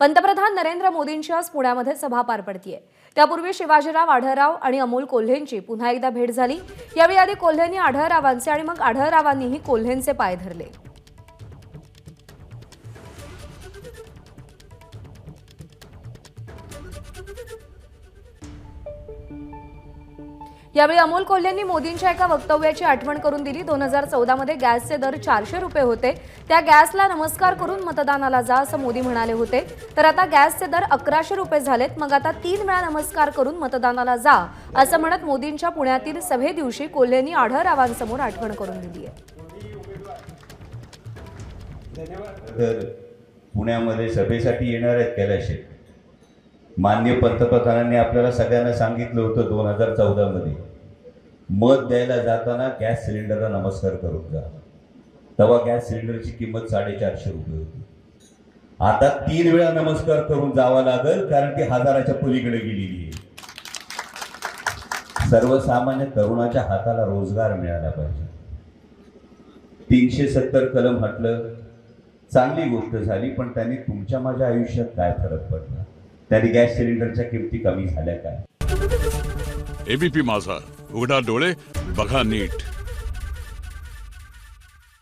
पंतप्रधान नरेंद्र मोदींची आज पुण्यामध्ये सभा पार पडतीये. त्यापूर्वी शिवाजीराव आढळराव आणि अमोल कोल्हेंची पुन्हा एकदा भेट झाली. यावेळी आधी कोल्हेंनी आढळरावांचे आणि मग आढळरावांनीही कोल्हेंचे पाय धरले. यावेळी अमोल कोल्हेंनी मोदींच्या एका वक्तव्याची आठवण करून दिली. दोन हजार चौदामध्ये गॅसचे दर चारशे रुपये होते. त्या गॅसला नमस्कार करून मतदानाला जा असं मोदी म्हणाले होते. तर आता गॅसचे दर अकराशे रुपये झालेत. मग आता तीन वेळा नमस्कार करून मतदानाला जा असं म्हणत मोदींच्या पुण्यातील सभे दिवशी कोल्हेंनी आढळरावांसमोर आठवण करून दिली आहे. पुण्यामध्ये सभेसाठी येणार आहेत कैलाशे मान्य पंतप्रधानांनी आपल्याला सगळ्यांना सांगितलं होतं दोन हजार चौदामध्ये. मत द्यायला जाताना गॅस सिलेंडरला नमस्कार करून जा. तेव्हा गॅस सिलेंडरची किंमत साडेचारशे रुपये होती. आता तीन वेळा नमस्कार करून जावा लागेल कारण ती हजाराच्या पलीकडे गेलेली आहे. सर्वसामान्य तरुणाच्या हाताला रोजगार मिळाला पाहिजे. तीनशे सत्तर कलम हटलं चांगली गोष्ट झाली पण त्यांनी तुमच्या माझ्या आयुष्यात काय फरक पडला? त्यांनी गॅस सिलेंडरच्या किमती कमी झाल्या काय एबीपी माझा. उघडा डोळे बघा नीट.